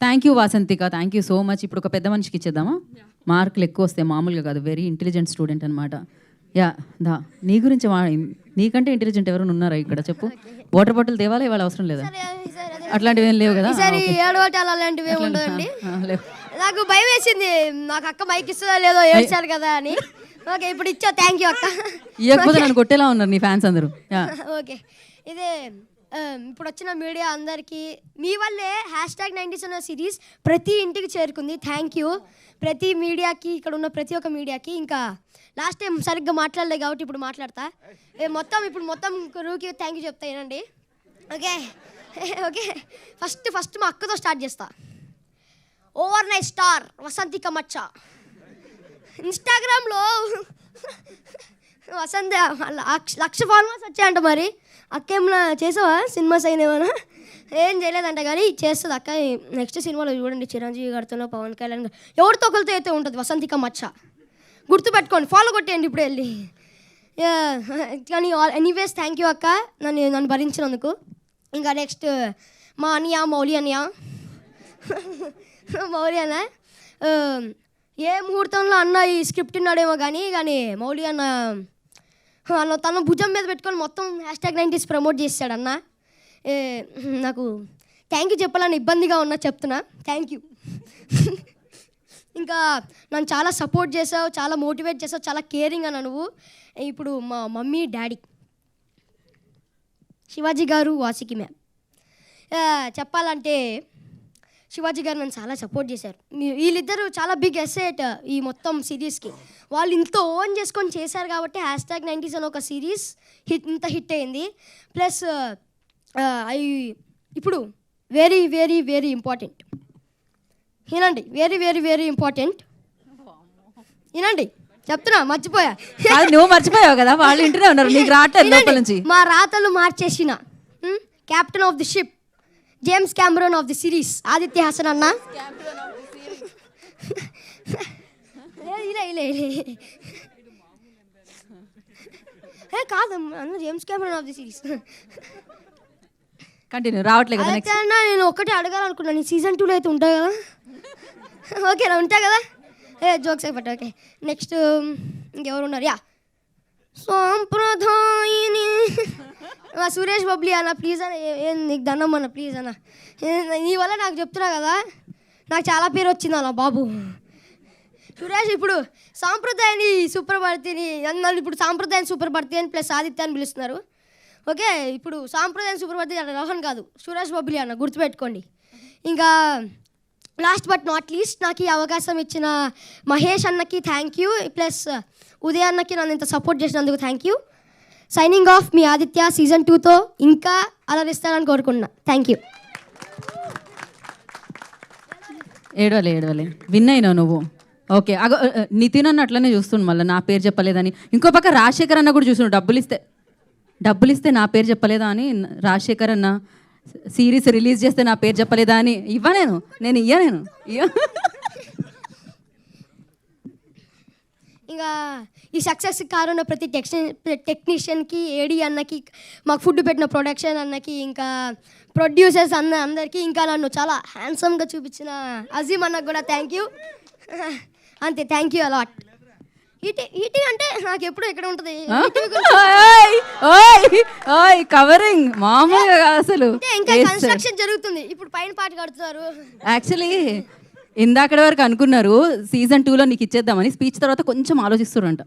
Thank you Vasanthika thank you so much ఇప్పుడు ఒక పెద్ద మనిషికి ఇచ్చేద్దామా? మార్కులు ఎక్కువ వస్తాయి మామూలుగా కాదు. వెరీ ఇంటెలిజెంట్ స్టూడెంట్ అనమాట యా దా. నీ గురించి నీకంటే ఇంటెలిజెంట్ ఎవరైనా ఉన్నారా ఇక్కడ? చెప్పు. వాటర్ బాటిల్ తేవాలా? ఇవాళ అవసరం లేదా? అట్లాంటివి ఏం లేవు కదా? ఏడవటాలు అలాంటివి ఉండదండి నాకు భయం వేసింది. నాకు అక్క మైక్ ఇస్తుందా లేదో ఏడ్చారు కదా అని. ఓకే ఇప్పుడు ఇచ్చా. థ్యాంక్ యూ అక్క. ఇవ్వకపోతే నన్ను కొట్టేలా ఉన్నారు నీ ఫ్యాన్స్ అందరూ. Yeah okay. ఇదే ఇప్పుడు వచ్చిన మీడియా అందరికీ మీ వల్లే హ్యాష్ ట్యాగ్ నైంటీస్ అన్న సిరీస్ ప్రతి ఇంటికి చేరుకుంది. థ్యాంక్ యూ ప్రతి మీడియాకి ఇక్కడ ఉన్న ప్రతి ఒక్క మీడియాకి. ఇంకా లాస్ట్ టైం సరిగ్గా మాట్లాడలేదు కాబట్టి ఇప్పుడు మాట్లాడతా. మొత్తం ఇప్పుడు మొత్తం రూకి థ్యాంక్ యూ చెప్తా ఏనండి ఓకే ఓకే ఫస్ట్ ఫస్ట్ మా అక్కతో స్టార్ట్ చేస్తా. ఓవర్ నైట్ స్టార్ వసంతి కమచ్చ ఇన్స్టాగ్రామ్లో వసంత లక్ష లక్ష ఫాలోవర్స్ వచ్చాయంట మరి. అక్క చేసావా? చేసావా సినిమాస్ ఏమైనా? ఏం చేయలేదంట కానీ చేస్తుంది అక్క. నెక్స్ట్ సినిమాలో చూడండి చిరంజీవి గారితోనో పవన్ కళ్యాణ్ గారు ఎవరితో ఒకరితో అయితే ఉంటుంది వసంతిక మచ్చ. గుర్తుపెట్టుకోండి ఫాలో కొట్టేయండి ఇప్పుడు వెళ్ళి. కానీ ఆల్ ఎనీవేస్ థ్యాంక్ యూ అక్క. నన్ను నన్ను భరించినందుకు. ఇంకా నెక్స్ట్ మా అనియా మౌలి అనియా. మౌలి అన్న. ఏ ముహూర్తంలో అన్న ఈ స్క్రిప్ట్ ఉన్నాడేమో కానీ కానీ మౌలి అన్న తను భుజం మీద పెట్టుకొని మొత్తం హ్యాష్ ట్యాగ్ నైంటీస్ ప్రమోట్ చేస్తాడన్న నాకు థ్యాంక్ యూ చెప్పాలని ఇబ్బందిగా ఉన్నా చెప్తున్నా. థ్యాంక్ యూ ఇంకా నన్ను చాలా సపోర్ట్ చేసావు చాలా మోటివేట్ చేసావు చాలా కేరింగ్ అన్న నువ్వు. ఇప్పుడు మా మమ్మీ డాడీ. శివాజీ గారు వాసికి మ్యామ్. చెప్పాలంటే శివాజీ గారు నన్ను చాలా సపోర్ట్ చేశారు. వీళ్ళిద్దరూ చాలా బిగ్ ఎసెట్ ఈ మొత్తం సిరీస్కి వాళ్ళు ఇంత ఓన్ చేసుకొని చేశారు కాబట్టి హ్యాష్ ట్యాగ్ నైంటీస్ అని ఒక సిరీస్ హిట్ ఇంత హిట్ అయింది. ప్లస్ అవి ఇప్పుడు వెరీ వెరీ వెరీ ఇంపార్టెంట్ వినండి వెరీ వెరీ వెరీ ఇంపార్టెంట్ వినండి చెప్తున్నా మర్చిపోయా. నువ్వు మర్చిపోయావు కదా వాళ్ళు ఇంటనే ఉన్నారు. నీకు రావట్లేదు నుంచి. మా రాతలు మార్చేసిన captain of the ship James Cameron of the series Aditya Hasan అన్న ఇలా ఇలా ఏ కాదు అన్న James Cameron of the series continue రావట్లేదు కదా అన్న నేను ఒక్కటే అడగాలనుకున్నాను సీజన్ టూలో అయితే ఉంటాయి కదా? ఓకేనా ఉంటాయి కదా? ఏ జోక్స్ అయిపోతాయి ఓకే నెక్స్ట్ ఇంకెవరు ఉన్నారు? యా. సాంప్రదాయని. సురేష్ బబ్లీ అన్న ప్లీజ్ అన్న ఏం నీకు దండం అన్న ప్లీజ్ అన్న. నీ వల్ల నాకు చెప్తున్నా కదా? నాకు చాలా పేరు వచ్చింది అన్న బాబు. సురేష్ ఇప్పుడు సాంప్రదాయాన్ని సుప్రభారతిని నన్ను ఇప్పుడు సాంప్రదాయం సుప్రభారతి అని ప్లస్ ఆదిత్య అని పిలుస్తున్నారు. ఓకే ఇప్పుడు సాంప్రదాయం సుప్రభారతి అన్న రోహన్ కాదు సురేష్ బబ్లీ అన్న గుర్తుపెట్టుకోండి. ఇంకా లాస్ట్ బట్ నాట్ లీస్ట్ నాకు ఈ అవకాశం ఇచ్చిన మహేష్ అన్నకి థ్యాంక్ యూ ప్లస్ ఉదయ్ అన్నకి నన్ను ఇంత సపోర్ట్ చేసినందుకు థ్యాంక్ యూ సైనింగ్ ఆఫ్ మీ ఆదిత్య సీజన్ టూతో ఇంకా అలరిస్తానని కోరుకుంటున్నా. థ్యాంక్ యూ ఏడవలే ఏడవలే. విన్ అయినావు నువ్వు. ఓకే అగో నితిన్ అన్న అట్లనే చూస్తుండు మళ్ళీ నా పేరు చెప్పలేదని. ఇంకో పక్క రాజశేఖర్ అన్న కూడా చూస్తుండు డబ్బులు ఇస్తే డబ్బులు ఇస్తే నా పేరు చెప్పలేదా అని రాజశేఖర్ అన్న సిరీస్ రిలీజ్ చేస్తే నా పేరు చెప్పలేదా అని ఇవ్వలేను. నేను నేను ఇయ్య నేను ఇయ్య ఇంకా ఈ సక్సెస్ కారున్న ప్రతి టెక్ని టెక్నీషియన్కి ఏడి అన్నకి మాకు ఫుడ్ పెట్టిన ప్రొడక్షన్ అన్నకి ఇంకా ప్రొడ్యూసర్స్ అన్న అందరికీ ఇంకా నన్ను చాలా హ్యాండ్సమ్గా చూపించిన అజీమ్ అన్నకు కూడా థ్యాంక్ యూ అంతే thank you a lot ET ET అంటే నాకు ఎప్పుడు ఎక్కడ ఉంటుంది. ఓయ్, ఓయ్, కవరింగ్ మామూలుగా అసలు. ఇంకా కన్స్ట్రక్షన్ జరుగుతుంది. ఇప్పుడు పైన పాట కడుతున్నారు. యాక్చువల్లీ ఇందాకటి వరకు అనుకున్నారు సీజన్ టూలో నీకు ఇచ్చేద్దామని స్పీచ్ తర్వాత కొంచెం ఆలోచిస్తున్నారంట